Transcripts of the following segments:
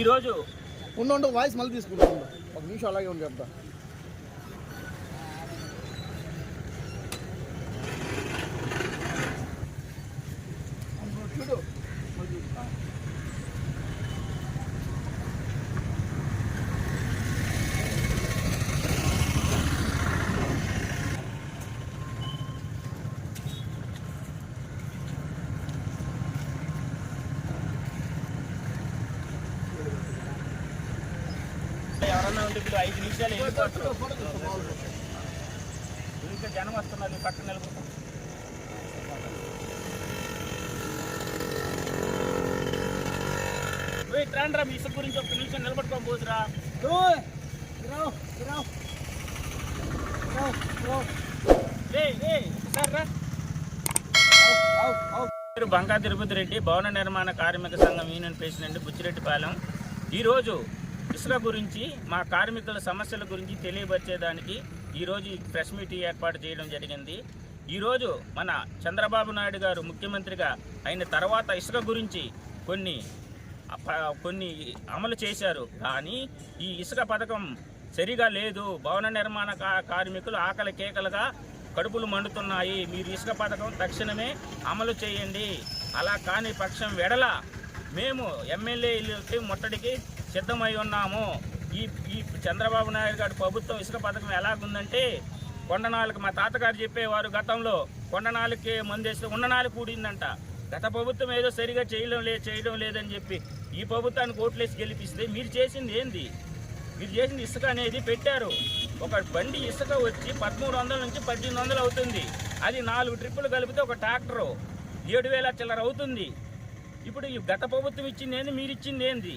ఈరోజు ఉండు ఉండు వాయిస్ మళ్ళీ తీసుకుంటా ఒక నిమిషం అలాగే ఉండి చెప్తా. ఇప్పుడు ఐదు నిమిషాలు వెళ్ళిపోతారు ఇంకా జనం వస్తున్నారు పక్కన నిలబడుకో వెయిట్ రాండ్రా మీ ఇసుక గురించి ఒక నిమిషం నిలబడుకోని పోతురా. పేరు బంకా తిరుపతి రెడ్డి భవన నిర్మాణ కార్మిక సంఘం యూనియన్ ప్రెసిడెంట్ బుచ్చిరెడ్డిపాలెం. ఈరోజు ఇసుక గురించి మా కార్మికుల సమస్యల గురించి తెలియపరిచేదానికి ఈరోజు ప్రెస్ మీట్ ఏర్పాటు చేయడం జరిగింది. ఈరోజు మన చంద్రబాబు నాయుడు గారు ముఖ్యమంత్రిగా అయిన తర్వాత ఇసుక గురించి కొన్ని కొన్ని అమలు చేశారు. కానీ ఈ ఇసుక పథకం సరిగా లేదు. భవన నిర్మాణ కా- కార్మికులు ఆకలి కేకలుగా కడుపులు మండుతున్నాయి. మీరు ఇసుక పథకం తక్షణమే అమలు చేయండి. అలా కాని పక్షం వెడల మేము ఎమ్మెల్యేలకి ముట్టడికి సిద్ధమై ఉన్నాము. ఈ ఈ చంద్రబాబు నాయుడు గారి ప్రభుత్వం ఇసుక పథకం ఎలాగుందంటే కొండనాలకు మా తాతగారు చెప్పేవారు గతంలో కొండనాలకి మందేస్తే ఉండనాలు కూడిందంట. గత ప్రభుత్వం ఏదో సరిగా చేయడం లే చేయడం లేదని చెప్పి ఈ ప్రభుత్వానికి ఓట్లేసి గెలిపిస్తే మీరు చేసింది ఏంది? మీరు చేసిన ఇసుక అనేది పెట్టారు. ఒక బండి ఇసుక వచ్చి పదమూడు వందల నుంచి పద్దెనిమిది వందలు అవుతుంది. అది నాలుగు ట్రిప్పులు కలిపితే ఒక ట్రాక్టరు ఏడు వేల చిల్లర అవుతుంది. ఇప్పుడు ఈ గత ప్రభుత్వం ఇచ్చింది ఏంది? మీరు ఇచ్చింది ఏంది?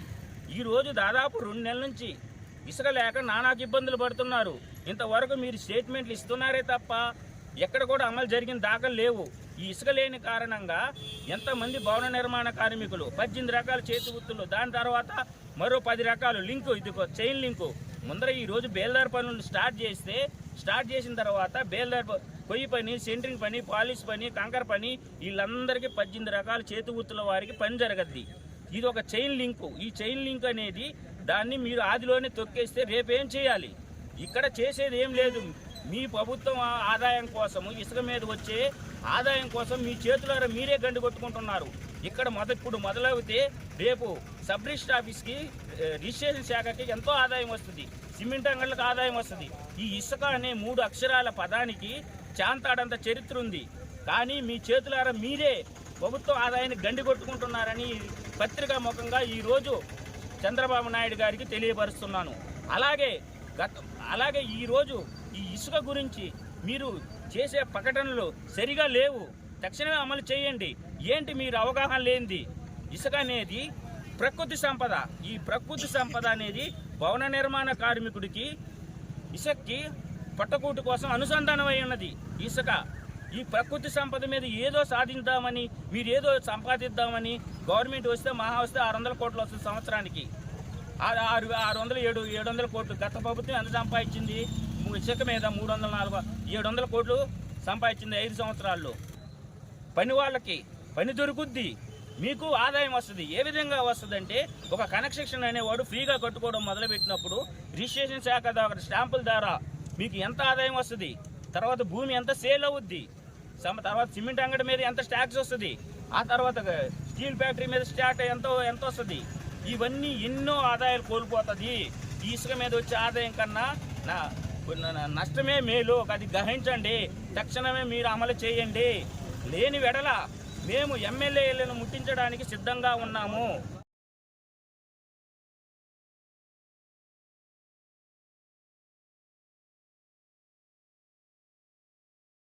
ఈరోజు దాదాపు రెండు నెలల నుంచి ఇసుక లేక నానాకు ఇబ్బందులు పడుతున్నారు. ఇంతవరకు మీరు స్టేట్మెంట్లు ఇస్తున్నారే తప్ప ఎక్కడ కూడా అమలు జరిగిన దాఖలు లేవు. ఈ ఇసుక లేని కారణంగా ఎంతమంది భవన నిర్మాణ కార్మికులు పద్దెనిమిది రకాల చేతి వృత్తులు దాని తర్వాత మరో పది రకాలు లింకు ఇదిగో చైన్ లింకు. ముందర ఈరోజు బేల్దార్ పనులు స్టార్ట్ చేస్తే స్టార్ట్ చేసిన తర్వాత బేల్దార్ కొయ్యి పని సెంట్రింగ్ పని పాలిష్ పని కంకర పని వీళ్ళందరికీ పద్దెనిమిది రకాల చేతి వృత్తుల వారికి పని జరగద్ది. ఇది ఒక చైన్ లింకు. ఈ చైన్ లింక్ అనేది దాన్ని మీరు ఆదిలోనే తొక్కేస్తే రేపేం చేయాలి? ఇక్కడ చేసేది ఏం లేదు. మీ ప్రభుత్వం ఆదాయం కోసం ఇసుక మీద వచ్చే ఆదాయం కోసం మీ చేతులారా మీరే గండి కొట్టుకుంటున్నారు. ఇక్కడ మొద ఇప్పుడు మొదలవుతే రేపు సబ్ రిజిస్టర్ ఆఫీస్కి రిజిస్ట్రేషన్ శాఖకి ఎంతో ఆదాయం వస్తుంది. సిమెంట్ అంగళ్ళకి ఆదాయం వస్తుంది. ఈ ఇసుక అనే మూడు అక్షరాల పదానికి చాంతాడంత చరిత్ర ఉంది. కానీ మీ చేతులారా మీరే ప్రభుత్వ ఆదాయాన్ని గండి కొట్టుకుంటున్నారని పత్రికా ముఖంగా ఈరోజు చంద్రబాబు నాయుడు గారికి తెలియపరుస్తున్నాను. అలాగే గత అలాగే ఈరోజు ఈ ఇసుక గురించి మీరు చేసే ప్రకటనలు సరిగా లేవు. తక్షణమే అమలు చేయండి. ఏంటి మీరు అవగాహన లేనిది? ఇసుక అనేది ప్రకృతి సంపద. ఈ ప్రకృతి సంపద అనేది భవన నిర్మాణ కార్మికుడికి ఇసుకకి పట్టకూటి కోసం అనుసంధానమై ఉన్నది. ఇసుక ఈ ప్రకృతి సంపద మీద ఏదో సాధిద్దామని మీరు ఏదో సంపాదిద్దామని గవర్నమెంట్ వస్తే మహా వస్తే ఆరు వందల కోట్లు వస్తుంది సంవత్సరానికి. ఆరు ఆరు వందలు ఏడు ఏడు వందల కోట్లు. గత ప్రభుత్వం ఎంత సంపాదించింది? ఇసుక మీద మూడు వందల నాలుగు ఏడు వందల కోట్లు సంపాదించింది ఐదు సంవత్సరాల్లో. పని వాళ్ళకి పని దొరుకుద్ది. మీకు ఆదాయం వస్తుంది. ఏ విధంగా వస్తుందంటే ఒక కనెక్షన్ అనేవాడు ఫ్రీగా కట్టుకోవడం మొదలుపెట్టినప్పుడు రిజిస్ట్రేషన్ శాఖ ద్వారా స్టాంపుల ద్వారా మీకు ఎంత ఆదాయం వస్తుంది? తర్వాత భూమి ఎంత సేల్ అవుద్ది? సమ తర్వాత సిమెంట్ అంగడి మీద ఎంత ట్యాక్స్ వస్తుంది? ఆ తర్వాత స్టీల్ ఫ్యాక్టరీ మీద స్టాక్ ఎంతో ఎంత వస్తుంది? ఇవన్నీ ఎన్నో ఆదాయాలు కోల్పోతుంది. ఇసుక మీద వచ్చే ఆదాయం కన్నా నా నా- నష్టమే మేలు. అది గ్రహించండి. తక్షణమే మీరు అమలు చేయండి. లేని వెడల మేము ఎమ్మెల్యేలను ముట్టించడానికి సిద్ధంగా ఉన్నాము.